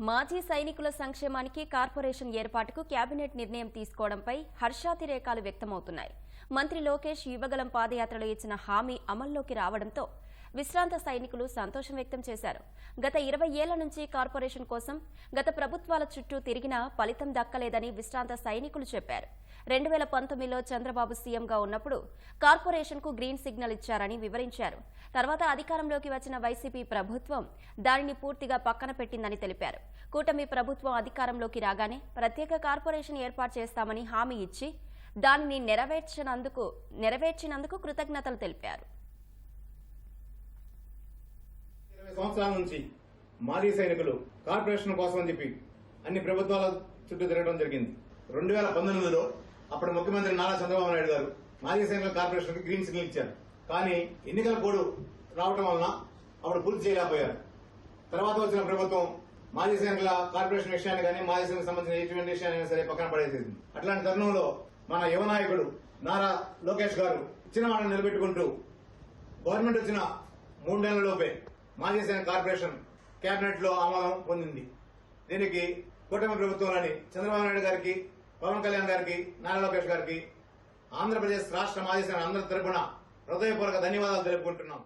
మాజీ సైనికుల సంక్షేమానికి కార్పొరేషన్ ఏర్పాటుకు కేబినెట్ నిర్ణయం తీసుకోవడంపై హర్షాతిరేకాలు వ్యక్తమవుతున్నాయి. మంత్రి లోకేష్ యువగలం పాదయాత్రలో ఇచ్చిన హామీ అమల్లోకి రావడంతో విశ్రాంత సైనికులు సంతోషం వ్యక్తం చేశారు. గత ఇరవై ఏళ్ళ నుంచి కార్పొరేషన్ కోసం గత ప్రభుత్వాల చుట్టూ తిరిగినా ఫలితం దక్కలేదని విశ్రాంత సైనికులు చెప్పారు. రెండు వేల పంతొమ్మిదిలో చంద్రబాబు సీఎంగా ఉన్నప్పుడు కార్పొరేషన్కు గ్రీన్ సిగ్నల్ ఇచ్చారని వివరించారు. తర్వాత అధికారంలోకి వచ్చిన వైసీపీ ప్రభుత్వం దానిని పూర్తిగా పక్కన పెట్టిందని తెలిపారు. కూటమి ప్రభుత్వం అధికారంలోకి రాగానే ప్రత్యేక కార్పొరేషన్ ఏర్పాటు చేస్తామని హామీ ఇచ్చి దానిని నెరవేర్చినందుకు నెరవేర్చినందుకు కృతజ్ఞతలు తెలిపారు. సంవత్సరాల నుంచి మాజీ సైనికులు కార్పొరేషన్ కోసం అని చెప్పి అన్ని ప్రభుత్వాల చుట్టూ తిరగడం జరిగింది. రెండు వేల పంతొమ్మిదిలో అప్పుడు ముఖ్యమంత్రి నారా చంద్రబాబు నాయుడు గారు మాజీ సైనికుల కార్పొరేషన్ గ్రీన్ సిగ్నల్ ఇచ్చారు. కానీ ఎన్నికల కోడ్ రావడం వలన అప్పుడు పూర్తి చేయలేకపోయారు. తర్వాత వచ్చిన ప్రభుత్వం మాజీ సైనికుల కార్పొరేషన్ విషయాన్ని కానీ మాజీ సైనికులకు సంబంధించిన ఎటువంటి విషయాన్ని సరే పక్కన పడేసేసింది. అట్లాంటి తరుణంలో మన యువ నాయకుడు నారా లోకేష్ గారు ఇచ్చిన వాళ్ళని నిలబెట్టుకుంటూ గవర్నమెంట్ వచ్చిన మూడు నెలలలోపే మాజీసేన కార్పొరేషన్ కేబినెట్లో ఆమోదం పొందింది. దీనికి కూటమి ప్రభుత్వంలోని చంద్రబాబు నాయుడు గారికి పవన్ కళ్యాణ్ గారికి నారా లోకేష్ గారికి ఆంధ్రప్రదేశ్ రాష్ట్ర మాజీ అందరి తరపున హృదయపూర్వక ధన్యవాదాలు తెలుపుకుంటున్నాం.